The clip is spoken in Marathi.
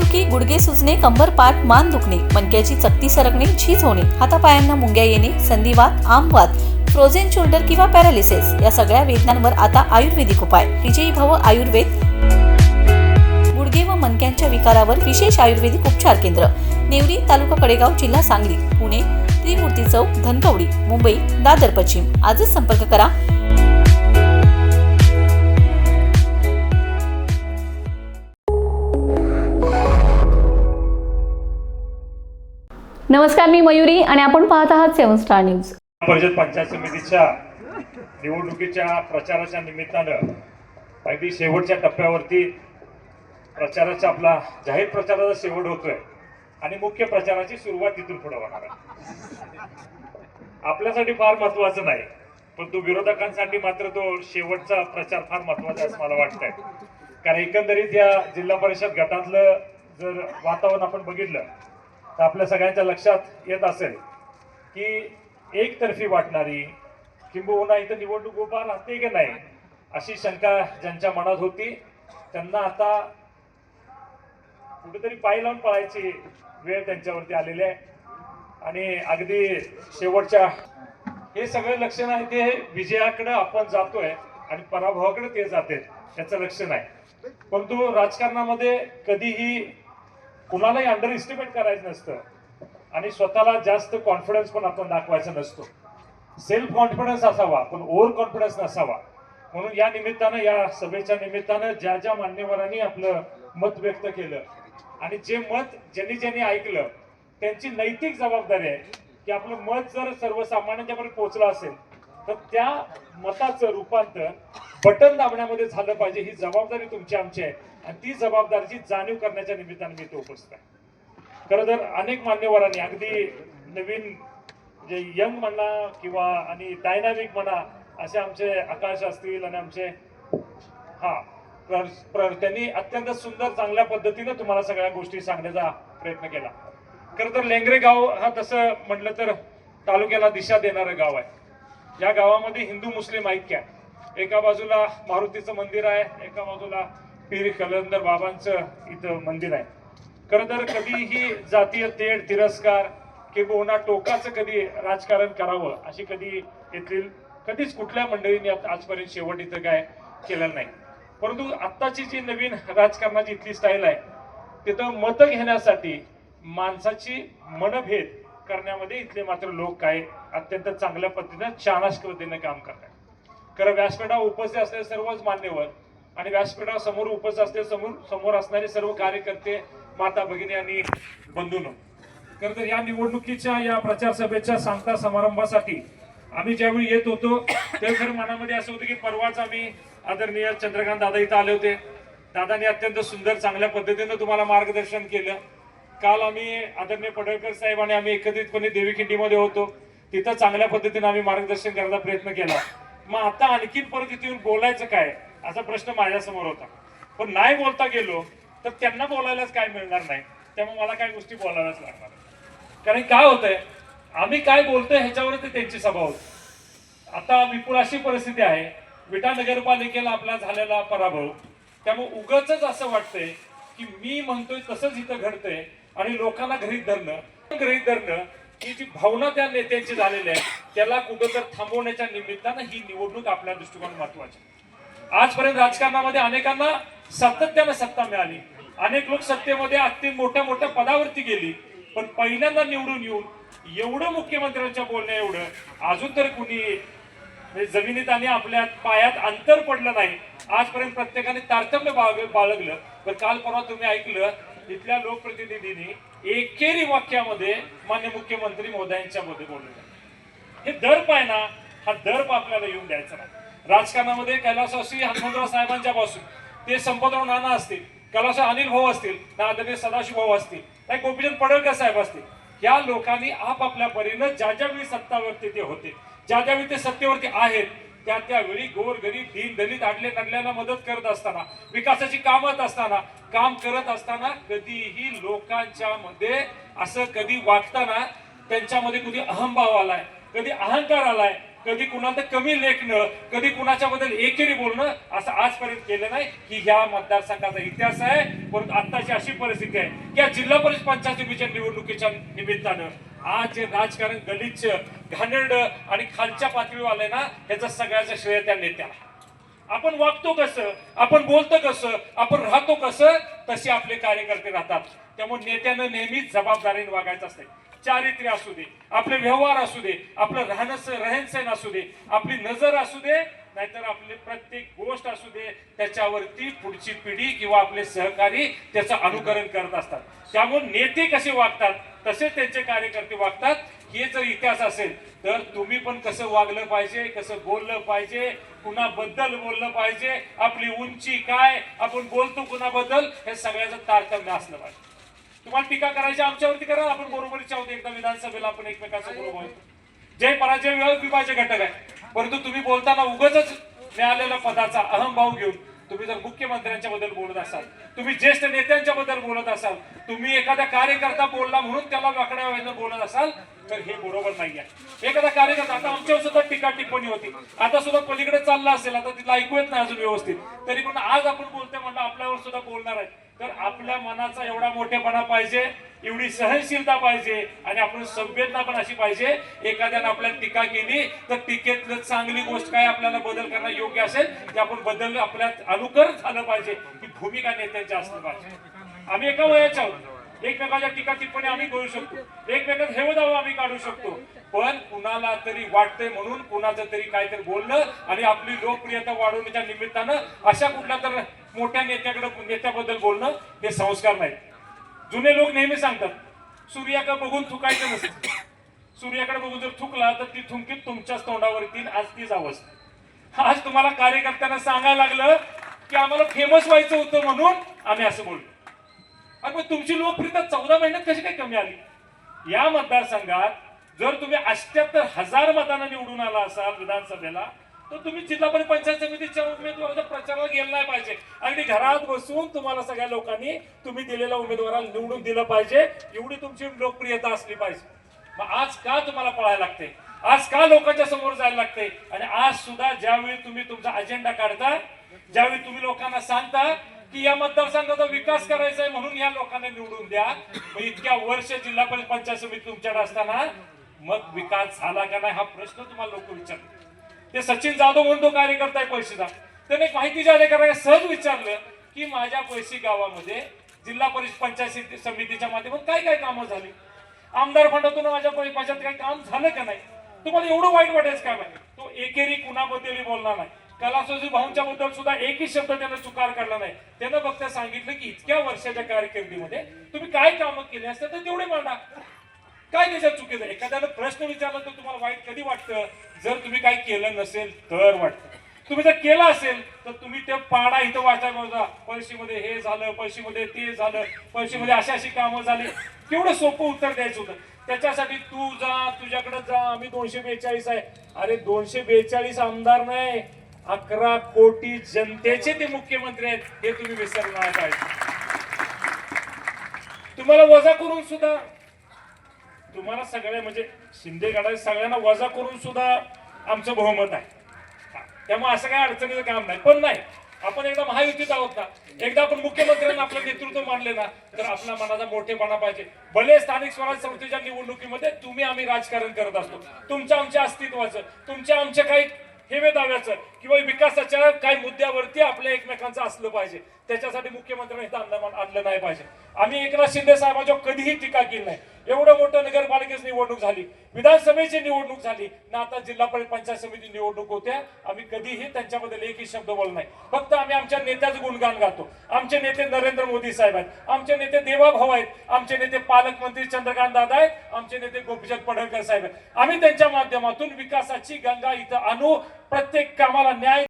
डोकेदुखी गुडघे सुजणे कंबर पाठ मान दुखणे मणक्याची चकती सरकणे झीज होणे हातापायांना मुंग्या येणे संधिवात आमवात फ्रोझेन शोल्डर किंवा पॅरालिसिस या सगळ्या वेदनांवर आता आयुर्वेदिक उपाय. विजयी भव आयुर्वेद. गुडघे व मणक्यांच्या विकारावर विशेष आयुर्वेदिक उपचार केंद्र. नेवरी तालुका कडेगाव जिल्हा सांगली पुणे त्रिमूर्ती चौक धनकवडी मुंबई दादर पश्चिम. आजच संपर्क करा. नमस्कार मी मयुरी आणि आपण पाहत आहात सेवन स्टार न्यूज. परिषद पंचायत समितीच्या निवडणुकीच्या प्रचाराच्या निमित्तानं अगदी शेवटच्या टप्प्यावरती प्रचाराचा आपला जाहीर प्रचाराचा शेवट होतोय आणि मुख्य प्रचाराची सुरुवात तिथून पुढे होणार आहे. आपल्यासाठी फार महत्वाचं नाही पण तो विरोधकांसाठी मात्र तो शेवटचा प्रचार फार महत्त्वाचा असं मला वाटतंय. कारण एकंदरीत या जिल्हा परिषद गटातलं जर वातावरण आपण बघितलं तर आपल्या सगळ्यांच्या लक्षात येत असेल की एकतर्फी वाटणारी किंबहुना इथं निवडणूक उभा राहते की नाही अशी शंका ज्यांच्या मनात होती त्यांना आता कुठेतरी पाय लावून पळायची वेळ त्यांच्यावरती आलेली आहे. आणि अगदी शेवटच्या हे सगळे लक्षण आहे ते विजयाकडे आपण जातोय आणि पराभवाकडे ते जाते त्याचं लक्षण आहे. परंतु राजकारणामध्ये कधीही कुणालाही अंडर इस्टिमेट करायचं नसतं. आणि स्वतःला जास्त कॉन्फिडन्स पण आपण दाखवायचा नसतो. सेल्फ कॉन्फिडन्स असावा पण ओव्हर कॉन्फिडन्स नसावा. म्हणून या निमित्तानं या सभेच्या निमित्तानं ज्या ज्या मान्यवरांनी आपलं मत व्यक्त केलं आणि जे मत ज्यांनी ज्यांनी ऐकलं त्यांची नैतिक जबाबदारी आहे की आपलं मत जर सर्वसामान्यांच्यापर्यंत पोहोचलं असेल तर त्या मताचं रूपांतर बटन दाबण्यामध्ये झालं पाहिजे. ही जबाबदारी तुमची आमची आहे. आणि ती जबाबदारीची जाणीव करण्याच्या निमित्ताने मी तो उपस्थित आहे. खरं तर अनेक मान्यवरांनी अगदी नवीन जे यंग म्हणा किंवा आणि डायनामिक म्हणा असे आमचे आकाश असतील आणि आमचे हा प्र- प्र- त्यांनी अत्यंत सुंदर चांगल्या पद्धतीनं तुम्हाला सगळ्या गोष्टी सांगण्याचा प्रयत्न केला. खरं तर लेंगरे गाव हा तसं म्हटलं तर तालुक्याला दिशा देणारं गाव आहे. या गावामध्ये हिंदू मुस्लिम ऐक्य आहे. एका बाजूला मारुतीचं मंदिर आहे एका बाजूला पीर कलंदर बाबांचं इथं मंदिर आहे. खरं तर कधीही जातीय तेढ तिरस्कार किंवा टोकाचं कधी राजकारण करावं अशी कधी येथील कधीच कुठल्या मंडळींनी आजपर्यंत शेवट इथं काय केलं नाही. परंतु आत्ताची जी नवीन राजकारणाची इथली स्टाईल आहे तिथं मतं घेण्यासाठी माणसाची मनभेद करण्यामध्ये इथले मात्र लोक काय अत्यंत चांगल्या पद्धतीनं चाणाक्ष पद्धतीने काम करतात खरं व्यासपीठावर उपस्थित असलेले सर्वच मान्यवर आणि व्यासपीठावर समोर उपस्थित समोर समोर असणारे सर्व कार्यकर्ते माता भगिनी आणि बंधून. खरं तर या निवडणुकीच्या या प्रचार सभेच्या सांगता समारंभासाठी आम्ही ज्यावेळी येत होतो ते खरं मनामध्ये असं होतं की परवाच आम्ही आदरणीय चंद्रकांत दादा इथं आले होते. दादांनी अत्यंत सुंदर चांगल्या पद्धतीनं तुम्हाला मार्गदर्शन केलं. काल आम्ही आदरणीय पडळकर साहेब आणि आम्ही एकत्रितपणे देवीखिंडीमध्ये होतो. तिथं चांगल्या पद्धतीने आम्ही मार्गदर्शन करायचा प्रयत्न केला. मग आता आणखीन परत इथे येऊन बोलायचं काय? असा प्रश्न माझ्यासमोर होता. पण नाही बोलता गेलो तर त्यांना बोलायलाच काय मिळणार नाही. त्यामुळे मला काही गोष्टी बोलायलाच लागणार. कारण काय होतंय आम्ही काय बोलतोय ह्याच्यावर ते त्यांची सभा होती. आता विपुल अशी परिस्थिती आहे विटा नगरपालिकेला आपला झालेला पराभव. त्यामुळे उगच असं वाटतंय की मी म्हणतोय तसंच इथं घडतंय आणि लोकांना घरीत धरणं. घरीत धरणं ही जी भावना त्या नेत्यांची झालेली आहे त्याला कुठं तर थांबवण्याच्या निमित्तानं ही निवडणूक आपल्या दृष्टिकोन महत्वाची आहे. आजपर्यंत राजकारणामध्ये अनेकांना सातत्यानं सत्ता मिळाली. अनेक लोक सत्तेमध्ये अति मोठ्या मोठ्या पदावरती गेली. पण पहिल्यांदा निवडून येऊन एवढं मुख्यमंत्र्यांच्या बोलण्या एवढं अजून तर कुणी म्हणजे जमिनीत आणि आपल्या पायात अंतर पडलं नाही. आजपर्यंत प्रत्येकाने तारतम्य बाळ- बाळगलं. पण काल परवा तुम्ही ऐकलं तिथल्या लोकप्रतिनिधींनी एकेरी वाक्यामध्ये मान्य मुख्यमंत्री मोदयांच्या मध्ये बोलले हे दर्प आहे ना हा दर्प आपल्याला येऊन द्यायचा नाही. राजकारणामध्ये कैलासवासी हनुमंतराव साहेबांच्या पासून ते संपतराव नाना असतील कैलास अनिल भाऊ असतील ना आदरणीय सदाशिव भाऊ असतील नाही गोपीचंद पडळकर साहेब असतील या लोकांनी आपापल्या परीनं ज्या ज्यावेळी सत्तावरती ते होते ज्या ज्यावेळी ते सत्तेवरती आहेत त्या त्यावेळी गोर गरीब दीन दलित आडले नडल्याला मदत करत असताना विकासाची कामत असताना काम करत असताना कधीही लोकांच्या मध्ये असं कधी वागताना त्यांच्यामध्ये कधी अहंभाव आलाय कधी अहंकार आलाय कधी कुणाला कमी लेखणं कधी कुणाच्या बद्दल एकेरी बोलणं असं आजपर्यंत केलं नाही की ह्या मतदारसंघाचा इतिहास आहे. परंतु आत्ताची अशी परिस्थिती आहे की या जिल्हा परिषद पंचायत समितीच्या निवडणुकीच्या निमित्तानं आज जे राजकारण गलिच्छ घाणेरड आणि खालच्या पातळीवर आलंय ना ह्याचा सगळ्याचं श्रेय त्या नेत्याला. आपण वागतो कसं आपण बोलतो कसं आपण राहतो कसं तसे आपले कार्यकर्ते राहतात. त्यामुळे नेत्यानं नेहमीच जबाबदारीने वागायचं असते चारित्र्य असू दे आपले व्यवहार असू दे आपलं राहणं रहनसहन असू दे आपली नजर असू दे नाहीतर आपली प्रत्येक गोष्ट असू दे त्याच्यावरती पुढची पिढी किंवा आपले सहकारी त्याचं अनुकरण करत असतात. त्यामुळे नेते कसे वागतात तसेच त्यांचे कार्यकर्ते वागतात. हे जर इतिहास असेल तर तुम्ही पण कसं वागलं पाहिजे कसं बोललं पाहिजे कुणाबद्दल बोललं पाहिजे आपली उंची काय आपण बोलतो कुणाबद्दल हे सगळ्याचं तारतम्य असलं पाहिजे. तुम्हाला टीका करायची आमच्यावरती करा. आपण बरोबरीच्या आहोत. एकदा विधानसभेला आपण एकमेकांचा बरोबर जय पराजय विभाज्य घटक आहे. परंतु तुम्ही बोलताना उगच मिळालेल्या पदाचा अहमभाव घेऊन तुम्ही जर मुख्यमंत्र्यांच्या बद्दल बोलत असाल तुम्ही ज्येष्ठ नेत्यांच्या बद्दल बोलत असाल तुम्ही एखादा कार्यकर्ता बोलला म्हणून त्याला वाकड्या बोलत असाल तर हे बरोबर नाही आहे. एखादा कार्यकर्ता आता आमच्यावर सुद्धा टीका टिप्पणी होती. आता सुद्धा पलीकडे चालला असेल आता तिला ऐकू येत नाही अजून व्यवस्थित. तरी पण आज आपण बोलतोय म्हणलं आपल्यावर सुद्धा बोलणार आहे. तर आपल्या मनाचा एवढा मोठेपणा पाहिजे एवढी सहनशीलता पाहिजे आणि आपण संवेदना पण अशी पाहिजे एखाद्यानं आपल्याला टीका केली तर टीकेतलं चांगली गोष्ट काय आपल्याला बदल करणं योग्य असेल ते आपण बदल आपल्यात अनुकर झालं पाहिजे ही भूमिका नेत्यांची असली पाहिजे. आम्ही एका वयाच्या आहोत. एकमेकाच्या टीका टिप्पणी आम्ही करू शकतो. एकमेकात हेव दावा आम्ही काढू शकतो. पण कुणाला तरी वाटतंय म्हणून कुणाचं तरी काहीतरी बोलणं आणि आपली लोकप्रियता वाढवण्याच्या निमित्तानं अशा कुठल्या तर मोठ्या नेत्याकडे नेत्याबद्दल बोलणं हे संस्कार नाही जुने लोक नेहमी सांगतात सूर्याकडे बघून थुकायचं नसतं. सूर्याकडे बघून जर थुकला तर ती थुंकीत तुमच्याच तोंडावरती आज तीच अवस्था आज तुम्हाला कार्यकर्त्यांना सांगायला लागलं की आम्हाला फेमस व्हायचं होतं म्हणून आम्ही असं बोललो. आणि मग तुमची लोकप्रियता चौदा महिन्यात कशी काय कमी आली? या मतदारसंघात जर तुम्ही अष्ट्याहत्तर हजार मतांना निवडून आला असाल विधानसभेला तर तुम्ही जिल्हा पंचायत समितीच्या उमेदवाराच्या म्हणजे प्रचाराला गेलं नाही पाहिजे. अगदी घरात बसून तुम्हाला सगळ्या लोकांनी तुम्ही दिलेल्या उमेदवाराला निवडून दिलं पाहिजे. एवढी तुमची लोकप्रियता असली पाहिजे. मग आज का तुम्हाला पळायला लागते? आज का लोकांच्या समोर जायला लागते? आणि आज सुद्धा ज्यावेळी तुम्ही तुमचा अजेंडा काढता ज्यावेळी तुम्ही लोकांना सांगता की या मतदारसंघाचा विकास करायचा आहे म्हणून या लोकांना निवडून द्या. मग इतक्या वर्ष जिल्हा परिषद पंचायत समिती तुमच्याकडे असताना मग विकास झाला का नाही हा प्रश्न तुम्हाला लोक विचारतात. ते सचिन जाधव म्हणून तो कार्यकर्ता आहे पैसेचा त्याने एक माहिती जाहीर सहज विचारलं की माझ्या पैसे गावामध्ये जिल्हा परिषद पंचायत समितीच्या माध्यमातून काय काय कामं झाली? आमदार फंडातून माझ्या पैशात काही काम झालं का नाही? तुम्हाला एवढं वाईट वाटायचं काय नाही तो एकेरी कुणाबद्दलही बोलणार नाही. कलासोजी भाऊंच्या बद्दल सुद्धा एकही शब्द त्यानं चुकार काढला नाही. त्यानं फक्त सांगितलं की इतक्या वर्षाच्या कारकिर्दीमध्ये तुम्ही काय कामं केली असतात तर तेवढे मांडा. काय त्याच्यात चुकीचं एखाद्याला एखाद्यानं प्रश्न विचारला तर तुम्हाला वाईट कधी वाटतं? जर तुम्ही काही केलं नसेल तर वाटतं. तुम्ही जर केलं असेल तर तुम्ही ते पाडा इथं वाचायला बघा. पैशीमध्ये हे झालं पैशीमध्ये ते झालं पैशीमध्ये अशी अशी कामं झाली. केवढं सोपं उत्तर द्यायचं होतं. त्याच्यासाठी तू जा तुझ्याकडे जा. आम्ही दोनशे बेचाळीस आहे. अरे दोनशे बेचाळीस आमदार नाही. अकरा कोटी जनतेचे ते मुख्यमंत्री आहेत. हे तुम्ही विसरणार पाहिजे तुम्हाला वजा करून सुद्धा तुम्हाला सगळ्या म्हणजे शिंदे गडा सगळ्यांना वजा करून सुद्धा आमचं बहुमत आहे. त्यामुळे असं काही अडचणीचं काम नाही. पण नाही आपण एकदा महायुतीत आहोत ना एकदा आपण मुख्यमंत्र्यांना आपलं नेतृत्व मानले ना तर आपल्या मनाचा मोठेपणा पाहिजे. भले स्थानिक स्वराज्य संस्थेच्या निवडणुकीमध्ये तुम्ही आम्ही राजकारण करत असतो. तुमच्या आमच्या अस्तित्वाचं तुमच्या आमच्या काही हेवे दाव्याचं किंवा विकासाच्या काही मुद्द्यावरती आपल्या एकमेकांचं असलं पाहिजे. त्याच्यासाठी मुख्यमंत्र्यांनी इथं आणलं आणलं नाही पाहिजे. आम्ही एकनाथ शिंदे साहेबांच्या कधीही टीका केली नाही. एवढं मोठं नगरपालिकेची निवडणूक झाली. विधानसभेची निवडणूक झाली. ना आता जिल्हा परिषद पंचायत समिती निवडणूक होत्या. आम्ही कधीही त्यांच्याबद्दल एकही शब्द बोल नाही. फक्त आम्ही आमच्या नेत्याचं गुणगान गातो. आमचे नेते नरेंद्र मोदी साहेब आहेत. आमचे नेते देवाभाऊ आहेत. आमचे नेते पालकमंत्री चंद्रकांत दादा आहेत. आमचे नेते गोपीचंद पडळकर साहेब आहेत. आम्ही त्यांच्या माध्यमातून विकासाची गंगा इथं आणू. प्रत्येक कामाला न्याय